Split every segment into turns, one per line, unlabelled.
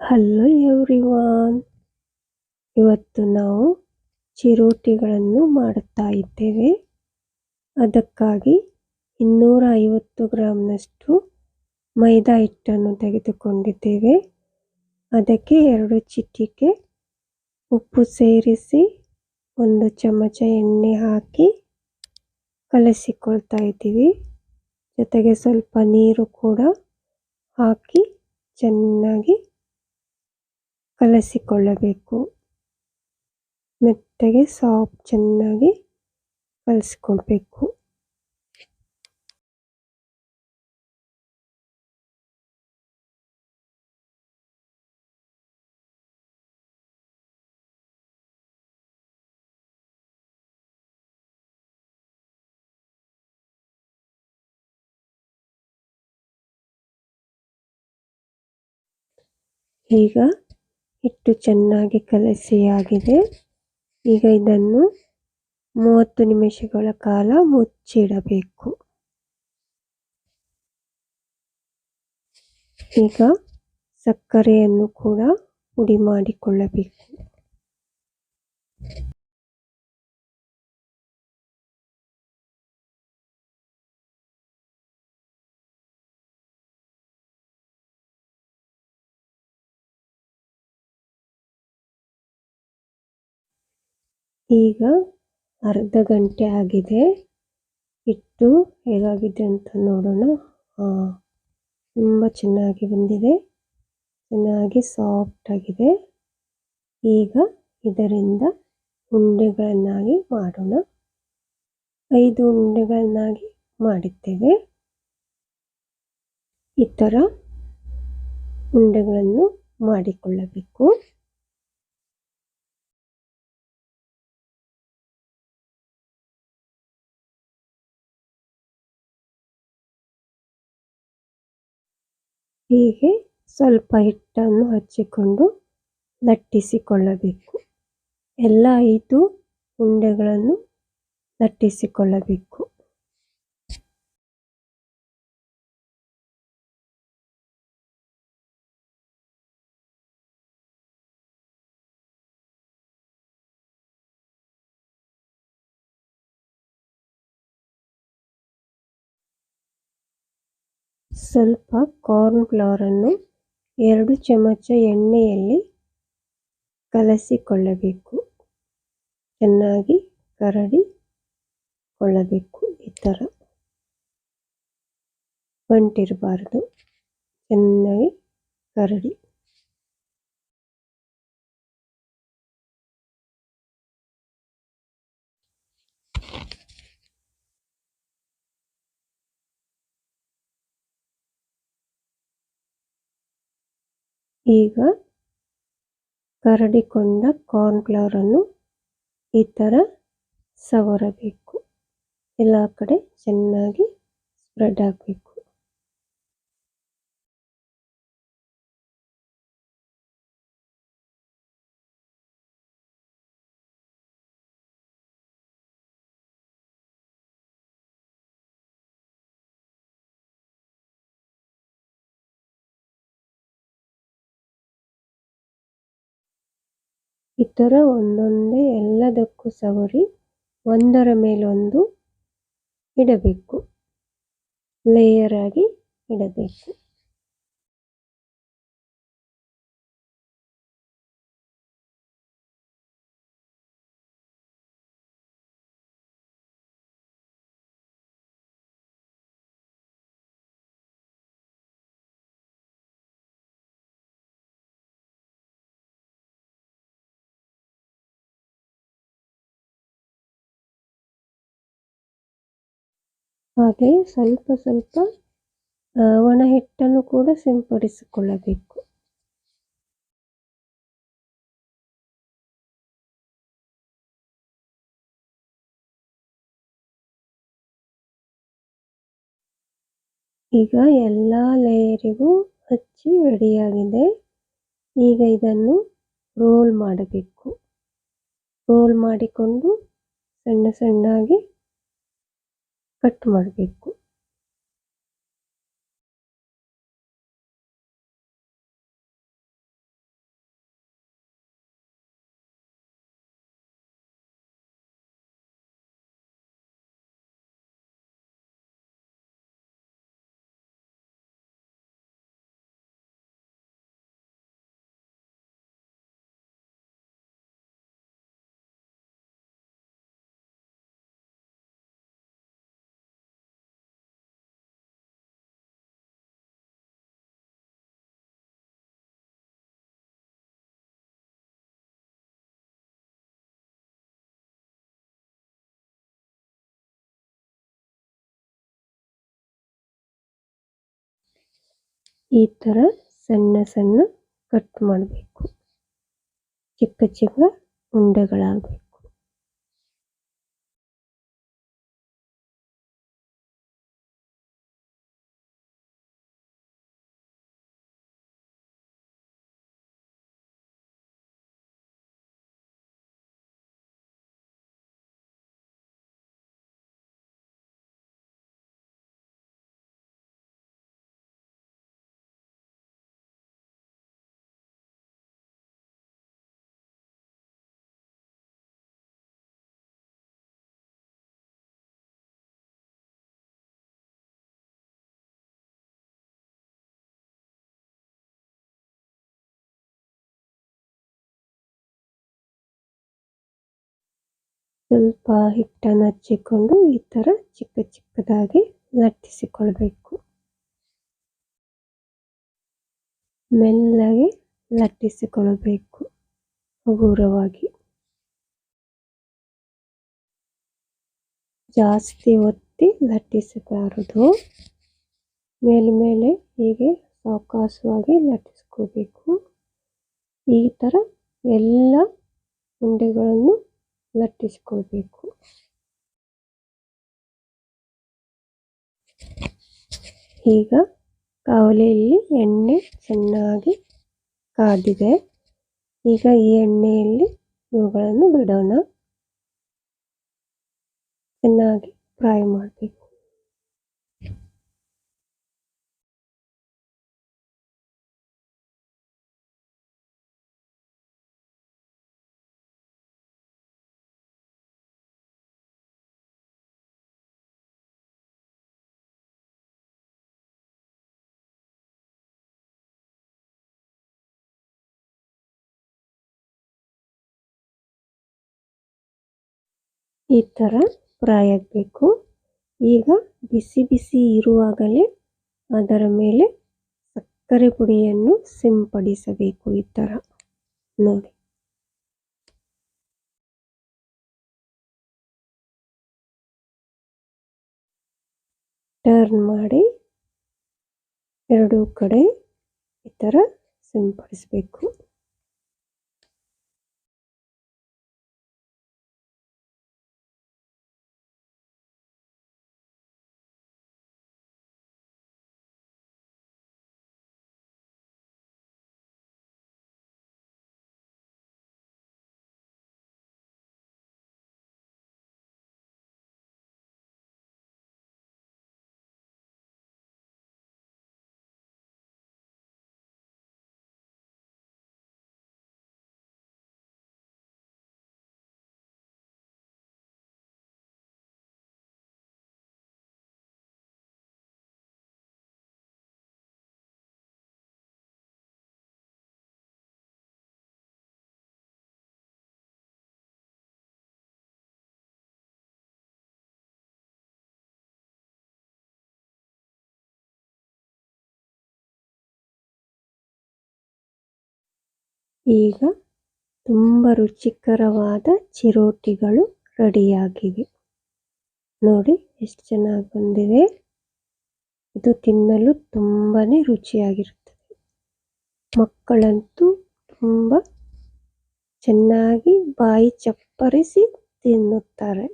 Hello everyone ಇವತ್ತು ನಾವು ಚಿರೋಟಿಗಳನ್ನು ಮಾಡುತ್ತಾ ಇದ್ದೇವೆ. ಅದಕ್ಕಾಗಿ ಇನ್ನೂರ ಐವತ್ತು ಗ್ರಾಮ್ನಷ್ಟು ಮೈದಾ ಹಿಟ್ಟನ್ನು ತೆಗೆದುಕೊಂಡಿದ್ದೇವೆ. ಅದಕ್ಕೆ ಎರಡು ಚಿಟಿಕೆ ಉಪ್ಪು ಸೇರಿಸಿ ಒಂದು ಚಮಚ ಎಣ್ಣೆ ಹಾಕಿ ಕಲಸಿಕೊಳ್ತಾ ಇದ್ದೀವಿ. ಜೊತೆಗೆ ಸ್ವಲ್ಪ ನೀರು ಕೂಡ ಹಾಕಿ ಚೆನ್ನಾಗಿ ಕಲಸಿಕೊಳ್ಳಬೇಕು. ಮೆತ್ತಗೆ ಸಾಫ್ಟ್ ಚೆನ್ನಾಗಿ ಕಲಸಿಕೊಳ್ಬೇಕು. ಈಗ ಹಿಟ್ಟು ಚೆನ್ನಾಗಿ ಕಲಸಿಯಾಗಿದೆ ಈಗ ಇದನ್ನು ಮೂವತ್ತು ನಿಮಿಷಗಳ ಕಾಲ ಮುಚ್ಚಿಡಬೇಕು. ಈಗ ಸಕ್ಕರೆಯನ್ನು ಕೂಡ ಪುಡಿ ಮಾಡಿಕೊಳ್ಳಬೇಕು. ಈಗ ಅರ್ಧ ಗಂಟೆ ಆಗಿದೆ. ಹಿಟ್ಟು ಹೇಗಾಗಿದೆ ಅಂತ ನೋಡೋಣ. ಹಾಂ ತುಂಬ ಚೆನ್ನಾಗಿ ಬಂದಿದೆ. ಚೆನ್ನಾಗಿ ಸಾಫ್ಟ್ ಆಗಿದೆ. ಈಗ ಇದರಿಂದ ಉಂಡೆಗಳನ್ನಾಗಿ ಮಾಡೋಣ. ಐದು ಉಂಡೆಗಳನ್ನಾಗಿ ಮಾಡಿದ್ದೇವೆ. ಈ ಥರ ಉಂಡೆಗಳನ್ನು ಮಾಡಿಕೊಳ್ಳಬೇಕು. ಹೀಗೆ ಸ್ವಲ್ಪ ಹಿಟ್ಟನ್ನು ಹಚ್ಚಿಕೊಂಡು ಲಟ್ಟಿಸಿಕೊಳ್ಳಬೇಕು. ಎಲ್ಲ ಐದು ಉಂಡೆಗಳನ್ನು ಲಟ್ಟಿಸಿಕೊಳ್ಳಬೇಕು. ಸ್ವಲ್ಪ ಕಾರ್ನ್ ಫ್ಲವರನ್ನು ಎರಡು ಚಮಚ ಎಣ್ಣೆಯಲ್ಲಿ ಕಲಸಿಕೊಳ್ಳಬೇಕು. ಚೆನ್ನಾಗಿ ಕರಡಿಕೊಳ್ಳಬೇಕು ಈ ಥರ. ಹೊಂಟಿರಬಾರ್ದು ಚೆನ್ನಾಗಿ ಕರಡಿ ಈಗ ಕರಡಿಕೊಂಡ ಕಾರ್ನ್ಫ್ಲವರನ್ನು ಈ ಥರ ಸವರಬೇಕು. ಎಲ್ಲ ಕಡೆ ಚೆನ್ನಾಗಿ ಸ್ಪ್ರೆಡ್ ಆಗಬೇಕು. ಈ ಥರ ಒಂದೊಂದೇ ಎಲ್ಲದಕ್ಕೂ ಸವರಿ ಒಂದರ ಮೇಲೊಂದು ಇಡಬೇಕು. ಲೇಯರ್ ಆಗಿ ಇಡಬೇಕು. ಹಾಗೆ ಸ್ವಲ್ಪ ಸ್ವಲ್ಪ ಒಣ ಹಿಟ್ಟನ್ನು ಕೂಡ ಸಿಂಪಡಿಸಿಕೊಳ್ಳಬೇಕು. ಈಗ ಎಲ್ಲ ಲೇಯರಿಗೂ ಹಚ್ಚಿ ರೆಡಿಯಾಗಿದೆ. ಈಗ ಇದನ್ನು ರೋಲ್ ಮಾಡಬೇಕು. ರೋಲ್ ಮಾಡಿಕೊಂಡು ಸಣ್ಣ ಸಣ್ಣಾಗಿ ಕಟ್ ಮಾಡಬೇಕು ಈ ಥರ ಸಣ್ಣ ಸಣ್ಣ ಕಟ್ ಮಾಡಬೇಕು. ಚಿಕ್ಕ ಚಿಕ್ಕ ಉಂಡೆಗಳಾಗಬೇಕು. ಸ್ವಲ್ಪ ಹಿಟ್ಟನ್ನು ಹಚ್ಚಿಕೊಂಡು ಈ ಥರ ಚಿಕ್ಕ ಚಿಕ್ಕದಾಗಿ ಲಟ್ಟಿಸಿಕೊಳ್ಬೇಕು. ಮೆಲ್ಲಗೆ ಲಟ್ಟಿಸಿಕೊಳ್ಳಬೇಕು ಹಗುರವಾಗಿ. ಜಾಸ್ತಿ ಒತ್ತಿ ಲಟ್ಟಿಸಬಾರದು. ಮೇಲೆ ಮೇಲೆ ಹೀಗೆ ಸಾವಕಾಶವಾಗಿ ಲಟ್ಟಿಸ್ಕೋಬೇಕು. ಈ ಥರ ಎಲ್ಲ ಉಂಡೆಗಳನ್ನು ಲಟ್ಟಿಸ್ಕೊಳ್ಬೇಕು ಈಗ ಕಾವಲಿಯಲ್ಲಿ ಎಣ್ಣೆ ಚೆನ್ನಾಗಿ ಕಾದಿದೆ. ಈಗ ಈ ಎಣ್ಣೆಯಲ್ಲಿ ಇವುಗಳನ್ನು ಬಿಡೋಣ. ಚೆನ್ನಾಗಿ ಫ್ರೈ ಮಾಡಬೇಕು. ಈ ಥರ ಫ್ರೈ ಆಗಬೇಕು. ಈಗ ಬಿಸಿ ಬಿಸಿ ಇರುವಾಗಲೇ ಅದರ ಮೇಲೆ ಸಕ್ಕರೆ ಪುಡಿಯನ್ನು ಸಿಂಪಡಿಸಬೇಕು ಈ ಥರ ನೋಡಿ. ಟರ್ನ್ ಮಾಡಿ ಎರಡೂ ಕಡೆ ಈ ಥರ ಸಿಂಪಡಿಸಬೇಕು. ಈಗ ತುಂಬ ರುಚಿಕರವಾದ ಚಿರೋಟಿಗಳು ರೆಡಿಯಾಗಿವೆ. ನೋಡಿ ಎಷ್ಟು ಚೆನ್ನಾಗಿ ಬಂದಿವೆ ಇದು ತಿನ್ನಲು ತುಂಬಾನೇ ರುಚಿಯಾಗಿರುತ್ತದೆ. ಮಕ್ಕಳಂತೂ ತುಂಬ ಚೆನ್ನಾಗಿ ಬಾಯಿ ಚಪ್ಪರಿಸಿ ತಿನ್ನುತ್ತಾರೆ.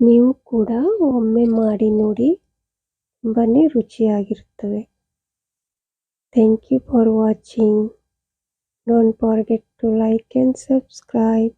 ನೀವು ಕೂಡ ಒಮ್ಮೆ ಮಾಡಿ ನೋಡಿ ತುಂಬಾ ರುಚಿಯಾಗಿರುತ್ತವೆ. Thank you for watching don't forget to like and subscribe